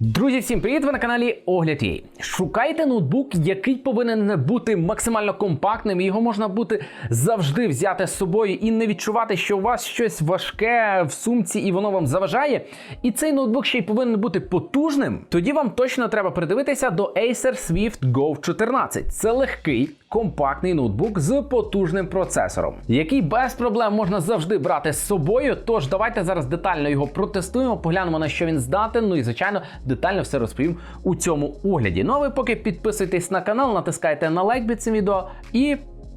Друзі, всім привіт! Ви на каналі Огляд Єй. Шукаєте ноутбук, який повинен бути максимально компактним, його можна бути завжди взяти з собою і не відчувати, що у вас щось важке в сумці і воно вам заважає. І цей ноутбук ще й повинен бути потужним. Тоді вам точно треба придивитися до Acer Swift Go 14. Це легкий. Компактний ноутбук з потужним процесором, який без проблем можна завжди брати з собою. Тож давайте зараз детально його протестуємо, поглянемо на що він здатен. Ну і звичайно, детально все розповім у цьому огляді. Ну а ви поки підписуйтесь на канал, натискайте на лайк під цим відео і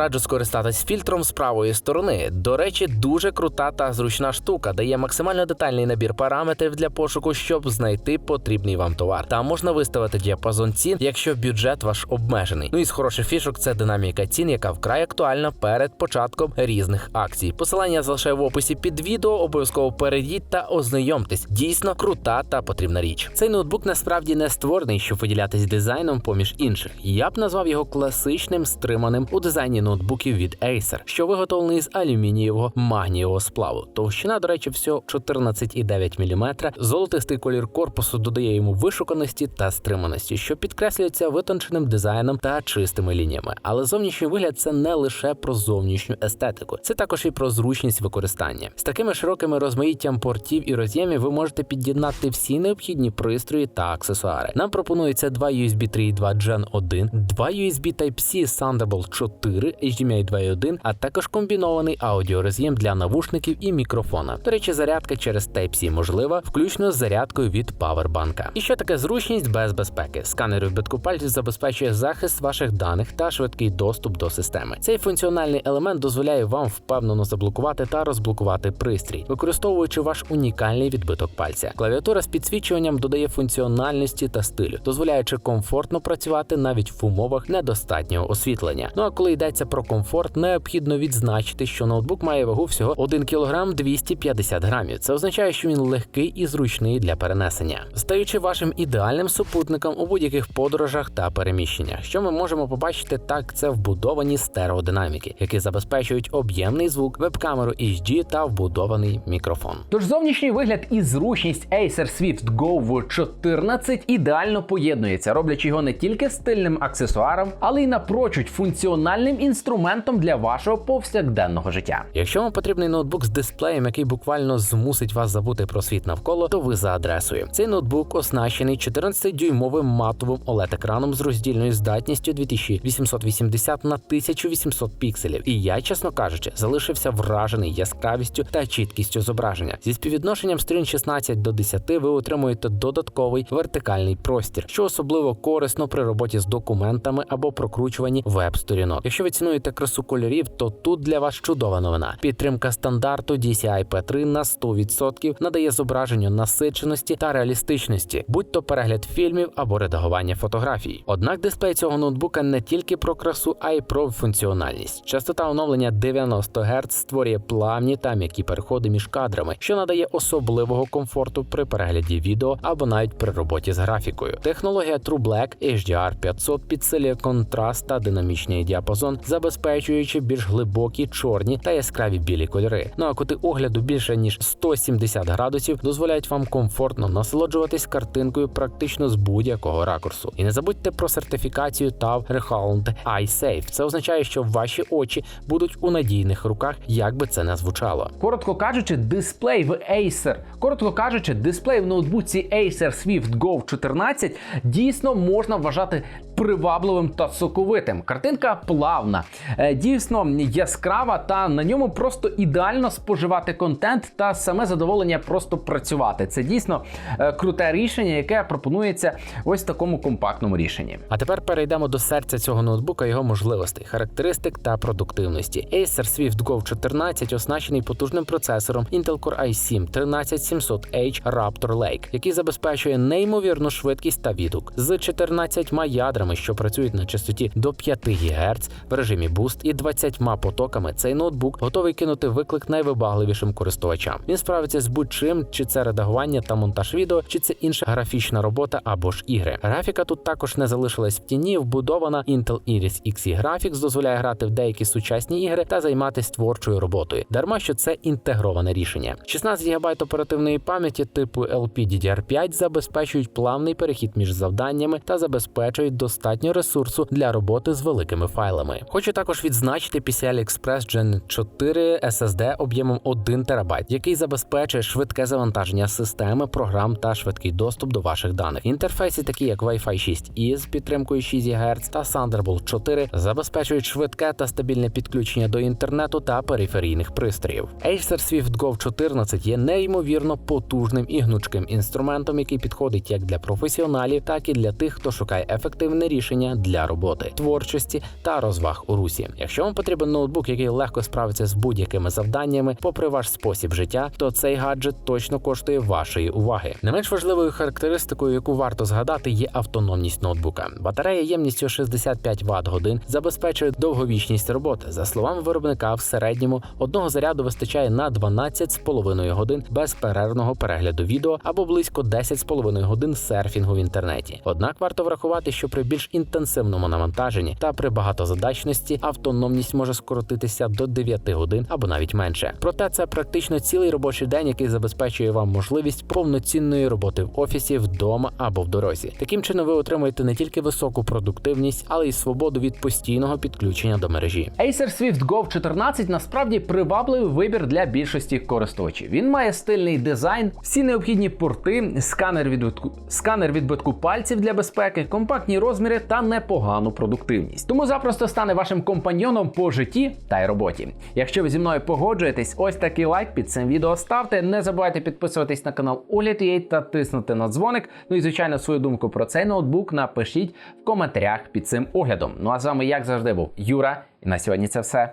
раджу скористатись фільтром з правої сторони. До речі, дуже крута та зручна штука, дає максимально детальний набір параметрів для пошуку, щоб знайти потрібний вам товар. Там можна виставити діапазон цін, якщо бюджет ваш обмежений. Ну і з хороших фішок це динаміка цін, яка вкрай актуальна перед початком різних акцій. Посилання залишаю в описі під відео. Обов'язково перейдіть та ознайомтесь. Дійсно крута та потрібна річ. Цей ноутбук насправді не створений, щоб виділятись дизайном поміж інших. Я б назвав його класичним стриманим у дизайні ноутбуків від Acer, що виготовлений з алюмінієвого магнієвого сплаву. Товщина, до речі, всього 14,9 мм. Золотистий колір корпусу додає йому вишуканості та стриманості, що підкреслюється витонченим дизайном та чистими лініями. Але зовнішній вигляд це не лише про зовнішню естетику, це також і про зручність використання. З такими широкими розмаїттям портів і роз'ємів ви можете під'єднати всі необхідні пристрої та аксесуари. Нам пропонується два USB 3.2 Gen 1, два USB Type-C Thunderbolt 4, HDMI 2.1, а також комбінований аудіороз'єм для навушників і мікрофона. До речі, зарядка через Type-C можлива, включно з зарядкою від павербанка. І що таке зручність без безпеки? Сканер відбитку пальців забезпечує захист ваших даних та швидкий доступ до системи. Цей функціональний елемент дозволяє вам впевнено заблокувати та розблокувати пристрій, використовуючи ваш унікальний відбиток пальця. Клавіатура з підсвічуванням додає функціональності та стилю, дозволяючи комфортно працювати навіть в умовах недостатнього освітлення. Ну а коли йдеться про комфорт, необхідно відзначити, що ноутбук має вагу всього 1 кг 250 грамів. Це означає, що він легкий і зручний для перенесення, стаючи вашим ідеальним супутником у будь-яких подорожах та переміщеннях. Що ми можемо побачити, так це вбудовані стереодинаміки, які забезпечують об'ємний звук, веб-камеру HD та вбудований мікрофон. Тож зовнішній вигляд і зручність Acer Swift Go в 14 ідеально поєднується, роблячи його не тільки стильним аксесуаром, але й напрочуд функціональним інструментом для вашого повсякденного життя. Якщо вам потрібний ноутбук з дисплеєм, який буквально змусить вас забути про світ навколо, то ви за адресою. Цей ноутбук оснащений 14-дюймовим матовим oled екраном з роздільною здатністю 2880 на 1800 пікселів. І я, чесно кажучи, залишився вражений яскравістю та чіткістю зображення. Зі співвідношенням сторін 16 до 10 ви отримуєте додатковий вертикальний простір, що особливо корисно при роботі з документами або прокручуванні веб-сторінок. Якщо ви цінуєте красу кольорів, то тут для вас чудова новина. Підтримка стандарту DCI P3 на 100% надає зображенню насиченості та реалістичності, будь то перегляд фільмів або редагування фотографій. Однак дисплей цього ноутбука не тільки про красу, а й про функціональність. Частота оновлення 90 Гц створює плавні та м'які переходи між кадрами, що надає особливого комфорту при перегляді відео або навіть при роботі з графікою. Технологія True Black HDR 500 підсилює контраст та динамічний діапазон, забезпечуючи більш глибокі чорні та яскраві білі кольори. Ну а кути огляду більше ніж 170 градусів дозволяють вам комфортно насолоджуватись картинкою практично з будь-якого ракурсу. І не забудьте про сертифікацію TAV Rehound iSafe. Це означає, що ваші очі будуть у надійних руках, як би це не звучало. Коротко кажучи, дисплей в Acer, коротко кажучи, дисплей в ноутбуці Acer Swift Go 14 дійсно можна вважати привабливим та соковитим. Картинка плавна, е, дійсно яскрава, та на ньому просто ідеально споживати контент та саме задоволення просто працювати. Це дійсно е, круте рішення, яке пропонується ось в такому компактному рішенні. А тепер перейдемо до серця цього ноутбука, його можливостей, характеристик та продуктивності. Acer Swift Go 14 оснащений потужним процесором Intel Core i7 13700H Raptor Lake, який забезпечує неймовірну швидкість та відгук з 14 ядрами, що працюють на частоті до 5 ГГц в режимі Boost і 20 потоками. Цей ноутбук готовий кинути виклик найвибагливішим користувачам. Він справиться з будь-чим, чи це редагування та монтаж відео, чи це інша графічна робота або ж ігри. Графіка тут також не залишилась в тіні. Вбудована Intel Iris Xe Graphics дозволяє грати в деякі сучасні ігри та займатися творчою роботою. Дарма що це інтегроване рішення. 16 ГБ оперативної пам'яті типу LPDDR5 забезпечують плавний перехід між завданнями та забезпечують достатньо ресурсу для роботи з великими файлами. Хочу також відзначити PCI Express Gen 4 SSD об'ємом 1 ТБ, який забезпечує швидке завантаження системи, програм та швидкий доступ до ваших даних. Інтерфейси, такі як Wi-Fi 6 і з підтримкою 6 ГГц та Thunderbolt 4, забезпечують швидке та стабільне підключення до інтернету та периферійних пристроїв. Acer Swift Go 14 є неймовірно потужним і гнучким інструментом, який підходить як для професіоналів, так і для тих, хто шукає ефективне рішення для роботи, творчості та розваг у русі. Якщо вам потрібен ноутбук, який легко справиться з будь-якими завданнями, попри ваш спосіб життя, то цей гаджет точно коштує вашої уваги. Не менш важливою характеристикою, яку варто згадати, є автономність ноутбука. Батарея ємністю 65 Вт годин забезпечує довговічність роботи. За словами виробника, в середньому одного заряду вистачає на 12,5 годин безперервного перегляду відео або близько 10,5 годин серфінгу в інтернеті. Однак варто врахувати, що при більш інтенсивному навантаженні та при багатозадачності автономність може скоротитися до 9 годин або навіть менше. Проте це практично цілий робочий день, який забезпечує вам можливість повноцінної роботи в офісі, вдома або в дорозі. Таким чином ви отримуєте не тільки високу продуктивність, але й свободу від постійного підключення до мережі. Acer Swift Go 14 насправді привабливий вибір для більшості користувачів. Він має стильний дизайн, всі необхідні порти, сканер відбитку, сканер відбитку пальців для безпеки, компактні розміри та непогану продуктивність. Тому запросто стане вашим компаньйоном по житті та й роботі. Якщо ви зі мною погоджуєтесь, ось такий лайк під цим відео ставте. Не забувайте підписуватись на канал Огляд.ua та тиснути на дзвоник. Ну і звичайно, свою думку про цей ноутбук напишіть в коментарях під цим оглядом. Ну а з вами, як завжди, був Юра. І на сьогодні це все.